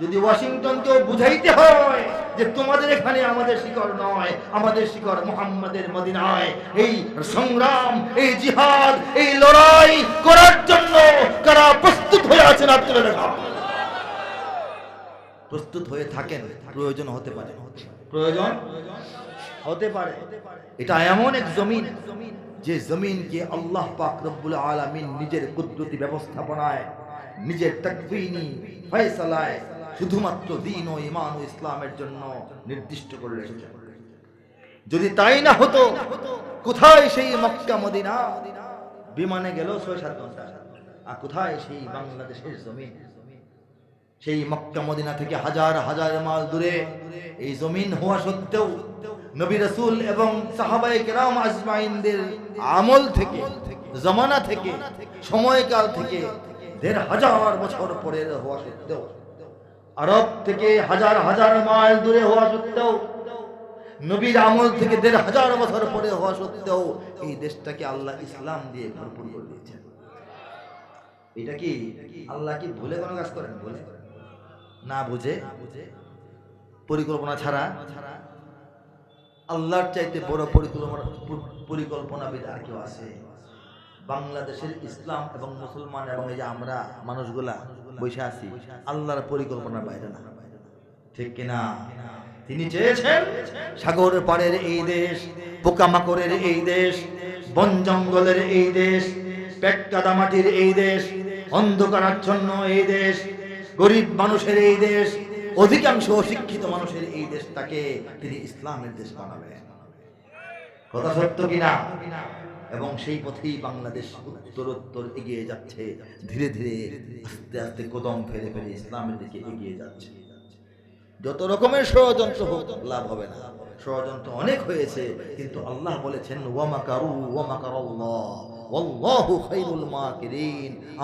যদি ওয়াশিংটনকেও বুঝাইতে হয় যে তোমাদের এখানে আমাদের শিকড় নয়, আমাদের শিকড় মোহাম্মদের মদিনায়, এই সংগ্রাম, এই জিহাদ, এই লড়াই করার জন্য কারা প্রস্তুত হয়ে আছেন আপনারা প্রস্তুত হয়ে থাকেন, প্রয়োজন হতে পারে। প্রয়োজন হতে পারে। এটা এমন এক জমিন যে জমিনকে আল্লাহ পাক রব্বুল আলামিন নিজের কুদরতি ব্যবস্থাপনায়, নিজের তাকফিনি ফয়সালায় শুধুমাত্র দিন ও ইমান ও ইসলামের জন্য নির্দিষ্ট করে রেখেছেন। যদি তাই না হতো, কোথায় সেই মক্কা মদিনা? বিমানে গেল ছয় সাত ঘণ্টা। আর কোথায় সেই বাংলাদেশের জমিন? সেই মক্কা মদিনা থেকে হাজার হাজার মাইল দূরে এই জমিন হওয়া সত্ত্বেও নবী রাসূল এবং সাহাবায়ে কেরাম আজমাইনদের আমল থেকে, জমানা থেকে, সময়কাল থেকে দেড় হাজার বছর পরে হওয়া সত্ত্বেও আরব থেকে হাজার হাজার মাইল দূরে হওয়া সত্ত্বেও, নবীর আমল থেকে দেড় হাজার বছর পরে হওয়া সত্ত্বেও এই দেশটাকে আল্লাহ ইসলাম দিয়ে ভরপুর করে দিয়েছেন। এটা কি আল্লাহ কি ভুলে কোনো কাজ করেন? বলে না বুঝে? পরিকল্পনা ছাড়া? আল্লাহর চাইতে বড় পরিকল্পনা পরিকল্পনাবিদ আর কেউ আছে? বাংলাদেশের ইসলাম এবং মুসলমান এবং এই যে আমরা মানুষগুলা বসে আছি। আল্লাহর পরিকল্পনার বাইরে না। ঠিক কিনা তিনি চেয়েছেন সাগর পাড়ের এই দেশ পোকামাকড়ের এই দেশ বন জঙ্গলের এই দেশ পেট কাদা মাটির এই দেশ অন্ধকারাচ্ছন্ন এই দেশ গরিব মানুষের এই দেশ অধিকাংশ অশিক্ষিত মানুষের এই দেশটাকে তিনি ইসলামের দেশ বানাবেন। কথা সত্য কিনা এবং সেই পথেই বাংলাদেশ উত্তরোত্তর এগিয়ে যাচ্ছে। ধীরে ধীরে আস্তে আস্তে কদম ফেলে ফেলে ইসলামের দিকে এগিয়ে যাচ্ছে। যত রকমের ষড়যন্ত্র হোক, লাভ হবে না। ষড়যন্ত্র অনেক হয়েছে, কিন্তু আল্লাহ বলেছেন ওয়াল্লাহু খায়রুল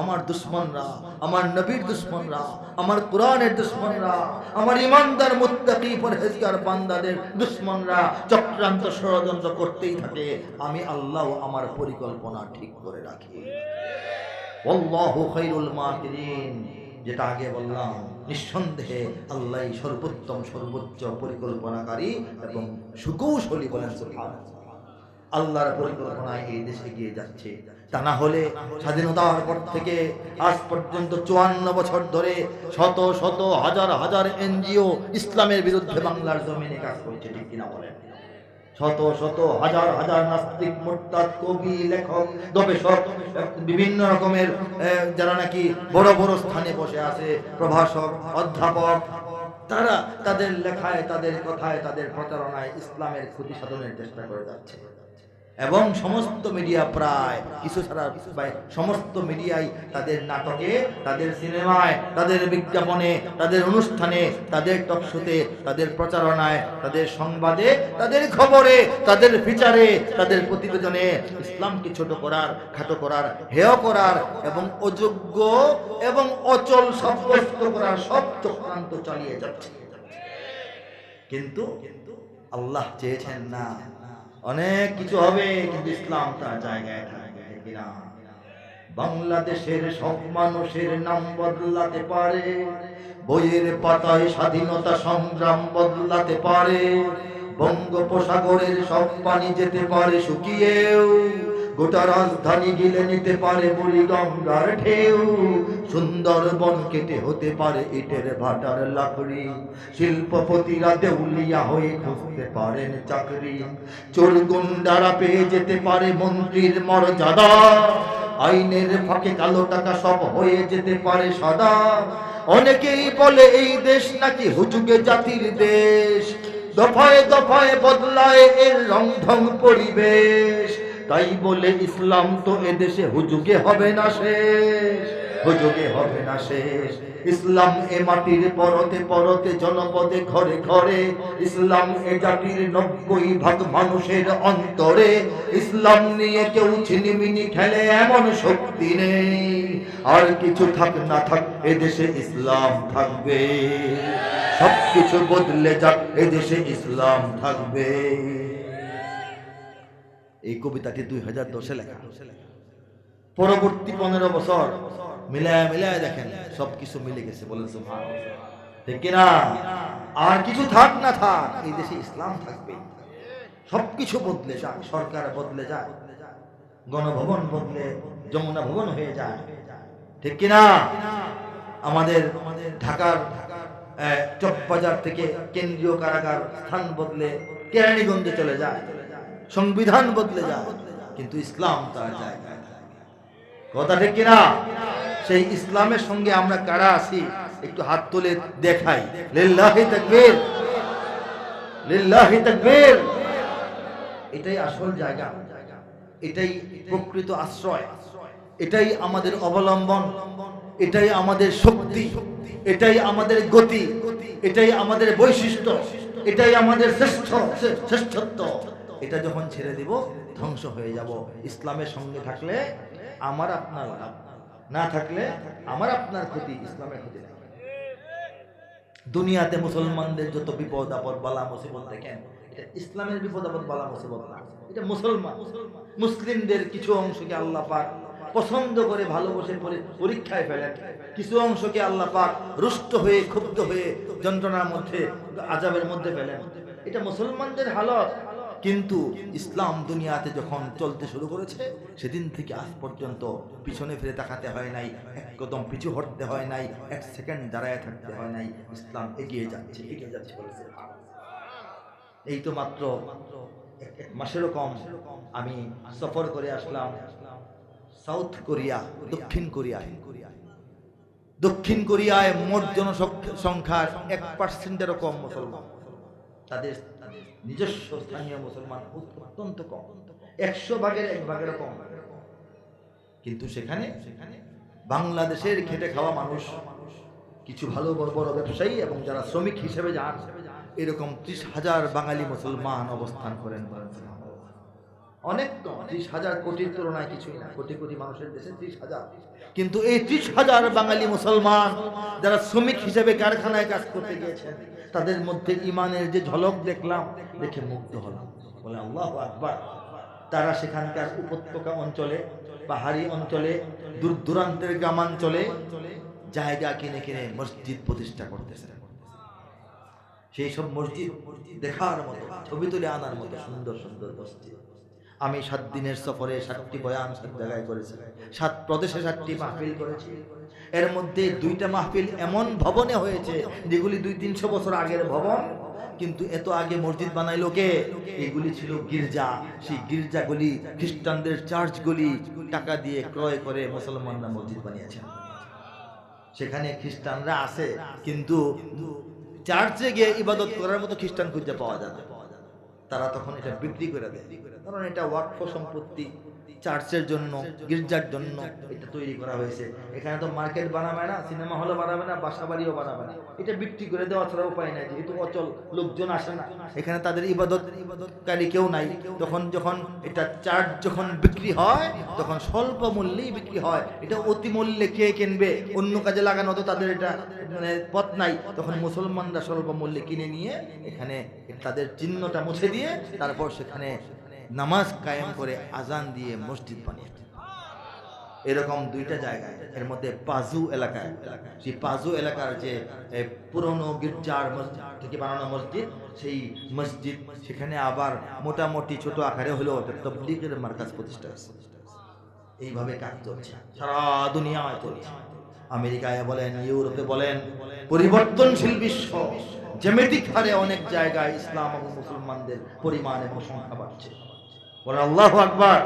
আমার দুশমনরা, আমার নবীর দুশমনরা, আমার কোরআনের দুশমনরা, আমার ইমানদার মুত্তাকি পরহেজগার বান্দাদের দুশমনরা চক্রান্ত ষড়যন্ত্র করতেই থাকে। আমি আল্লাহ আমার পরিকল্পনা ঠিক করে রাখি। ওয়াল্লাহু খায়রুল মাকিরিন। যেটা আগে বললাম নিঃসন্দেহে আল্লাহ সর্বোত্তম, সর্বোচ্চ পরিকল্পনাকারী এবং সুকৌশলী বলেন আল্লাহর পরিকল্পনায় এই দেশে এগিয়ে যাচ্ছে। তা না হলে স্বাধীনতার পর থেকে আজ পর্যন্ত চুয়ান্ন বছর ধরে শত শত, হাজার হাজার এনজিও ইসলামের বিরুদ্ধে বাংলার জমিনে কাজ করছে, ঠিক কিনা বলেন? শত শত হাজার হাজার নাস্তিক মোরতাদ, কবি, লেখক, গবেষক, বিভিন্ন রকমের যারা নাকি বড় বড় স্থানে বসে আছে, প্রভাষক, অধ্যাপক, তারা তাদের লেখায়, তাদের কথায়, তাদের প্রচারণায় ইসলামের ক্ষতি সাধনের চেষ্টা করে যাচ্ছে। এবং সমস্ত মিডিয়া প্রায় কিছু ছাড়া সমস্ত মিডিয়াই তাদের নাটকে, তাদের সিনেমায়, তাদের বিজ্ঞাপনে, তাদের অনুষ্ঠানে, তাদের টকশোতে তাদের প্রচারণায়, তাদের সংবাদে, তাদের খবরে, তাদের বিচারে তাদের প্রতিবেদনে ইসলামকে ছোট করার, খাটো করার, হেয় করার এবং অযোগ্য এবং অচল সাব্যস্ত করার সব চক্রান্ত চালিয়ে যাচ্ছে। কিন্তু আল্লাহ চেয়েছেন না। অনেক কিছু হবে, কিন্তু ইসলাম তার জায়গায় থাকবে বাংলাদেশের সব মানুষের নাম বদলাতে পারে, বইয়ের পাতায় স্বাধীনতা সংগ্রাম বদলাতে পারে, বঙ্গোপসাগরের সব পানি যেতে পারে শুকিয়েও। গোটা রাজধানী গিলে নিতে পারে বলি গঙ্গার ঢেউ। সুন্দরবন কেটে হতে পারে ইটের ভাটার লাকড়ি। শিল্পপতিরা দেউলিয়া হয়ে খুঁজতে পারেন চাকরি। চোর গুন্ডারা পেয়ে যেতে পারে মন্ত্রীর মর্যাদা। আইনের ফাঁকে কালো টাকা সব হয়ে যেতে পারে সাদা। অনেকেই বলে এই দেশ নাকি হুজুগে জাতির দেশ। দফায় দফায় বদলায় এর রংঢং পরিবেশ। তাই বলে ইসলাম তো এদেশে হুজুগে হবে না শেষ, হুজুগে হবে না শেষ। ইসলাম এ মাটির পরতে পরতে, জনপদে ঘরে ঘরে। ইসলাম এ জাতির নব্বই ভাগ মানুষের অন্তরে। ইসলাম নিয়ে কেউ ছিনিমিনি খেলে এমন শক্তি নেই। আর কিছু থাক না থাক, এদেশে ইসলাম থাকবে। সবকিছু বদলে যাক, এদেশে ইসলাম থাকবে। এই কবিতাটি দুই হাজার দশে লেখা। পরবর্তী পনেরো বছর মিলায় মিলায় দেখেন, সবকিছু মিলে গেছে বলেন ঠিক আর কিছু থাক না থাক, এই দেশে ইসলাম থাকবে। সবকিছু বদলে যায় সরকার বদলে যায় গণভবন বদলে, যমুনা ভবন হয়ে যায়। ঠিক কিনা? আমাদের ঢাকার চকবাজার থেকে কেন্দ্রীয় কারাগার স্থান বদলে কেরানীগঞ্জে চলে যায়। সংবিধান বদলে যায়, কিন্তু ইসলাম তার জায়গায় কথা ঠিক কিনা? সেই ইসলামের সঙ্গে আমরা কারা আছি? একটু হাত তুলে দেখাই। এটাই আসল জায়গা। এটাই প্রকৃত আশ্রয়। এটাই আমাদের অবলম্বন। এটাই আমাদের শক্তি। এটাই আমাদের গতি। এটাই আমাদের বৈশিষ্ট্য। এটাই আমাদের শ্রেষ্ঠ শ্রেষ্ঠত্ব। এটা যখন ছেড়ে দিব, ধ্বংস হয়ে যাব। ইসলামের সঙ্গে থাকলে আমার আপনার লাভ, না থাকলে আমার আপনার ক্ষতি, ইসলামের ক্ষতি নাই দুনিয়াতে মুসলমানদের যত বিপদ, আপদ, বালা, মুসিবত দেখেন, এটা ইসলামের বিপদ, আপদ, বালা, মুসিবত না। এটা মুসলমান, মুসলিমদের কিছু অংশকে আল্লাহ পাক পছন্দ করে, ভালোবাসে পরি- পরীক্ষায় ফেলেন। কিছু অংশকে আল্লাহ পাক রুষ্ট হয়ে, ক্ষুব্ধ হয়ে যন্ত্রণার মধ্যে আজাবের মধ্যে ফেলেন। এটা মুসলমানদের হালত। কিন্তু ইসলাম দুনিয়াতে যখন চলতে শুরু করেছে, সেদিন থেকে আজ পর্যন্ত পিছনে ফিরে তাকাতে হয় নাই, এক কদম পিছু হটতে হয় নাই, এক সেকেন্ড দাঁড়ায় থাকতে হয় নাই, ইসলাম এগিয়ে যাচ্ছে এগিয়ে যাচ্ছে এই তো মাত্র এক মাসেরও কম, আমি সফর করে আসলাম সাউথ কোরিয়া, দক্ষিণ কোরিয়ায়। দক্ষিণ কোরিয়ায় মোট জনসংখ্যার এক পার্সেন্টেরও কম মুসলমান। তাদের নিজস্ব স্থানীয় মুসলমান অত্যন্ত কম। একশো ভাগের এক ভাগের কম। কিন্তু সেখানে সেখানে বাংলাদেশের খেটে খাওয়া মানুষ, কিছু ভালো বড় বড় ব্যবসায়ী এবং যারা শ্রমিক হিসেবে যান, এরকম ত্রিশ হাজার বাঙালি মুসলমান অবস্থান করেন অনেক কম ত্রিশ হাজার কোটির তুলনায় কিছুই না। কোটি কোটি মানুষের দেশে ত্রিশ হাজার। কিন্তু এই ত্রিশ হাজার বাঙালি মুসলমান যারা শ্রমিক হিসেবে কারখানায় কাজ করতে গিয়েছেন, তাদের মধ্যে ইমানের যে ঝলক দেখলাম, দেখে মুগ্ধ হলাম। বলে আল্লাহ আকবার। তারা সেখানকার উপত্যকা অঞ্চলে, পাহাড়ি অঞ্চলে দূর দূরান্তের গ্রামাঞ্চলে জায়গা কিনে কিনে মসজিদ প্রতিষ্ঠা করতেছে। সেই সব মসজিদ দেখার মতো, ছবি তুলে আনার মতো সুন্দর সুন্দর মসজিদ। আমি সাত দিনের সফরে সাতটি বয়ান সাত জায়গায় করেছি। সাত প্রদেশে সাতটি মাহফিল করেছি। এর মধ্যে দুইটা মাহফিল এমন ভবনে হয়েছে, যেগুলি দুই তিনশো বছর আগের ভবন, কিন্তু এত আগে মসজিদ বানাইলো কে? এগুলি ছিল গির্জা। সেই গির্জাগুলি খ্রিস্টানদের চার্চগুলি টাকা দিয়ে ক্রয় করে মুসলমানরা মসজিদ বানিয়েছেন। সেখানে খ্রিস্টানরা আছে, কিন্তু চার্চে গিয়ে ইবাদত করার মতো খ্রিস্টান খুঁজে পাওয়া যায় তারা তখন এটা বিক্রি করে দেয়। কারণ এটা ওয়াকফ সম্পত্তি। চার্চের জন্য, গির্জার জন্য। এটা তৈরি করা হয়েছে। এখানে তো মার্কেট বানাবে না, সিনেমা হলও বানাবে না, বাসা বাড়িও বানাবে না। এটা বিক্রি করে দেওয়া ছাড়া উপায় নাই, যেহেতু অচল, লোকজন আসে না। এখানে তাদের ইবাদত ইবাদতকারী কেউ নাই। তখন যখন এটা চার্চ যখন বিক্রি হয়, তখন স্বল্প মূল্যেই বিক্রি হয়। এটা অতি মূল্যে কে কিনবে? অন্য কাজে লাগানো তো তাদের এটা মানে পথ নাই। তখন মুসলমানরা স্বল্প মূল্যে কিনে নিয়ে এখানে তাদের চিহ্নটা মুছে দিয়ে তারপর সেখানে নামাজ কায়েম করে আজান দিয়ে মসজিদ বানিয়েছে এরকম দুইটা জায়গায়, এর মধ্যে পাজু এলাকায়, সেই পাজু এলাকার যে পুরনো গির্জার থেকে বানানো মসজিদ, সেই মসজিদ সেখানে আবার মোটামুটি ছোট আকারে হলেও তবলিগের মার্কাজ প্রতিষ্ঠা এইভাবে কাজ চলছে, সারা দুনিয়ায় চলছে। আমেরিকায় বলেন, ইউরোপে বলেন, পরিবর্তনশীল বিশ্ব, জ্যামিতিক হারে অনেক জায়গায় ইসলাম এবং মুসলমানদের পরিমাণ এবং সংখ্যা বাড়ছে। বলেন, আল্লাহ আকবার।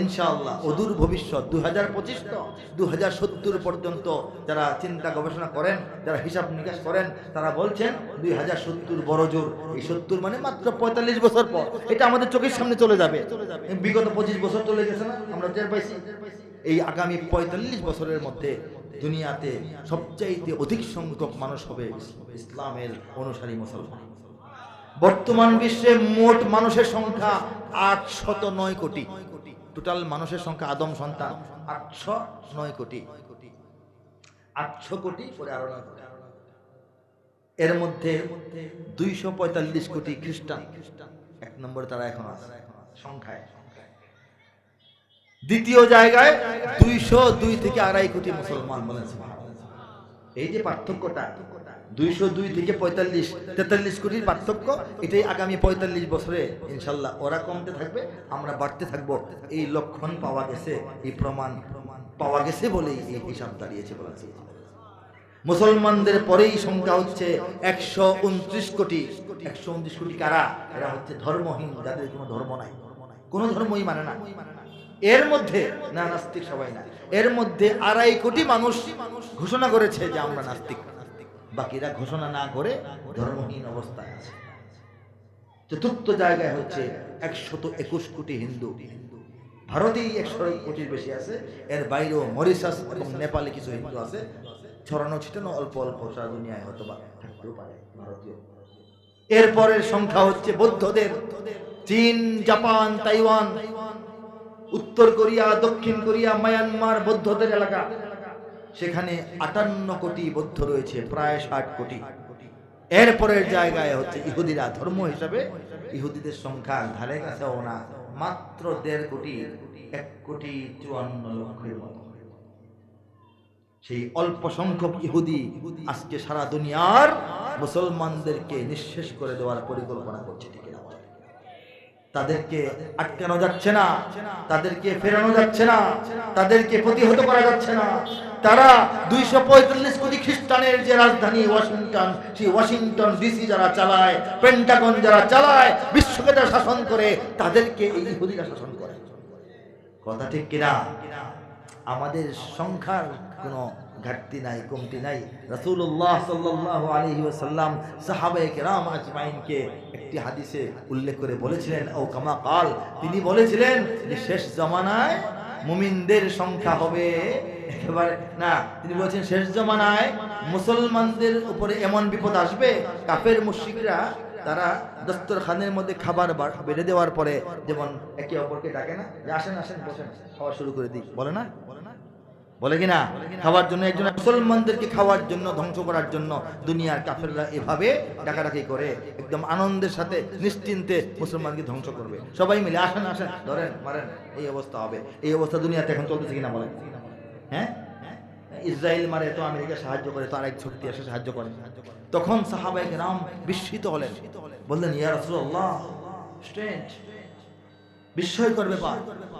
ইনশাআল্লাহ, অদূর ভবিষ্যৎ দু হাজার পঁচিশ তো দু সত্তর পর্যন্ত যারা চিন্তা গবেষণা করেন, যারা হিসাব নিকাশ করেন, তারা বলছেন দুই হাজার সত্তর বড় জোর। এই সত্তর মানে মাত্র পঁয়তাল্লিশ বছর পর। এটা আমাদের চোখের সামনে চলে যাবে। বিগত পঁচিশ বছর চলে গেছে না? আমরা টের পাইছি। এই আগামী পঁয়তাল্লিশ বছরের মধ্যে দুনিয়াতে সবচাইতে অধিক সংখ্যক মানুষ হবে ইসলামের অনুসারী মুসলমান। বর্তমান বিশ্বে মোট মানুষের সংখ্যা আটশত নয় কোটি। টোটাল মানুষের সংখ্যা আদম সন্তান আটশো নয় কোটি। আটশো কোটি পরে কোটি। এর মধ্যে দুইশো পঁয়তাল্লিশ কোটি খ্রিস্টান। এক নম্বরে তারা এখন আছে, সংখ্যায়। দ্বিতীয় জায়গায় দুইশো দুই থেকে আড়াই কোটি মুসলমান সুবহানাল্লাহ। এই যে পার্থক্যটা দুইশো দুই থেকে পঁয়তাল্লিশ, তেতাল্লিশ কোটির পার্থক্য, এটাই আগামী পঁয়তাল্লিশ বছরে ইনশাল্লাহ ওরা কমতে থাকবে, আমরা বাড়তে থাকব। এই লক্ষণ পাওয়া গেছে, এই প্রমাণ পাওয়া গেছে বলেই এই হিসাব দাঁড়িয়েছে বলা মুসলমানদের পরেই সংখ্যা হচ্ছে একশো উনত্রিশ কোটি। একশো উনত্রিশ কোটি কারা? এরা হচ্ছে ধর্মহীন, যাদের কোনো ধর্ম নাই। কোনো ধর্মই মানে না। এর মধ্যে, না, নাস্তিক সবাই না। এর মধ্যে আড়াই কোটি মানুষ ঘোষণা করেছে যে আমরা নাস্তিক। বাকিরা ঘোষণা না করে ধর্মহীন অবস্থায় আছে। চতুর্থ জায়গায় হচ্ছে একশত একুশ কোটি হিন্দু। ভারতেই একশো কোটির বেশি আছে, এর বাইরেও মরিশাস এবং নেপালে কিছু হিন্দু আছে। ছড়ানো ছিটানো অল্প অল্প সারা দুনিয়ায় হয়তো বা থাকতেও পারে ভারতীয়। এরপরের সংখ্যা হচ্ছে বৌদ্ধদের। চীন, জাপান, তাইওয়ান, উত্তর কোরিয়া, দক্ষিণ কোরিয়া, মায়ানমার বৌদ্ধদের এলাকা। সেখানে আটান্ন কোটি বৌদ্ধ রয়েছে, প্রায় ষাট কোটি এরপরের জায়গায় হচ্ছে ইহুদিরা ধর্ম হিসাবে ইহুদিদের সংখ্যা ধারে কাছেও না মাত্র দেড় কোটি, এক কোটি চুয়ান্ন লক্ষের মতো সেই অল্প সংখ্যক ইহুদি আজকে সারা দুনিয়ার মুসলমানদেরকে নিঃশেষ করে দেওয়ার পরিকল্পনা করছে ঠিক? তাদেরকে আটকানো যাচ্ছে না, তাদেরকে ফেরানো যাচ্ছে না, তাদেরকে প্রতিহত করা যাচ্ছে না। তারা দুইশো পঁয়তাল্লিশ কোটি খ্রিস্টানের যে রাজধানী ওয়াশিংটন, সেই ওয়াশিংটন ডিসি যারা চালায় পেন্টাগন যারা চালায় বিশ্বকে যারা শাসন করে, তাদেরকে এই ইহুদিরা শাসন করে। কথা ঠিক কিনা? আমাদের সংখ্যার কোনো ঘাটতি নাই, কমতি নাই। রসুল্লাহ সাল্লাল্লাহু আলাইহি ওয়াসাল্লাম সাহাবায়ে কেরাম আজমাইনকে একটি হাদিসে উল্লেখ করে বলেছিলেন, ও কামা কাল তিনি বলেছিলেন যে, শেষ জমানায় মুমিনদের সংখ্যা হবে একেবারে না, তিনি বলছেন, শেষ জমানায় মুসলমানদের উপরে এমন বিপদ আসবে, কাফের মুশরিকরা তারা দস্তরখানের মধ্যে খাবার বেড়ে দেওয়ার পরে যেমন একে অপরকে ডাকে না, যে আসেন আসেন, বসেন, খাওয়া শুরু করে দিই, বলে না? বলে কি না খাওয়ার জন্য একজন মুসলমানদেরকে খাওয়ার জন্য, ধ্বংস করার জন্য দুনিয়ার কাফেররা এভাবে ডাকাডাকি করে। একদম আনন্দের সাথে, নিশ্চিন্তে মুসলমানকে ধ্বংস করবে। সবাই মিলে, আসেন আসেন, ধরেন, মারেন, এই অবস্থা হবে। এই অবস্থা দুনিয়াতে এখন চলতেছে কিনা বলেন? হ্যাঁ? ইসরায়েল মারে তো আমেরিকা সাহায্য করে, তো আরেক শক্তি এসে সাহায্য করে। তখন সাহাবাই রাম বিস্মিত হলেন। বললেন, ইয়া রাসূলুল্লাহ স্ট্রেঞ্জ বিস্ময়কর ব্যাপার।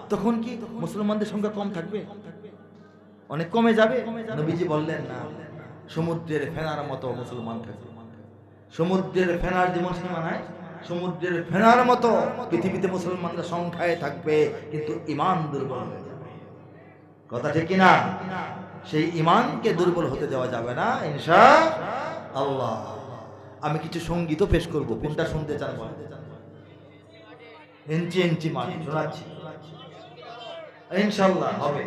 তখন কি মুসলমানদের সংখ্যা কম থাকবে? অনেক কমে যাবে। নবীজি বললেন, না, সমুদ্রের ফেনার মতো মুসলমান থাকবে। সমুদ্রের ফেনার যেমন সীমানায় সমুদ্রের ফেনার মতো পৃথিবীতে মুসলমানরা সংখ্যায় থাকবে, কিন্তু ইমান দুর্বল হয়ে যাবে। কথা ঠিক কিনা? সেই ইমানকে দুর্বল হতে দেওয়া যাবে না, ইনশা আল্লাহ। আমি কিছু সঙ্গীতও পেশ করব, কোনটা শুনতে চান? ইঞ্চি ইঞ্চি মান শোনাচ্ছি। ইনশাল্লাহ হবে।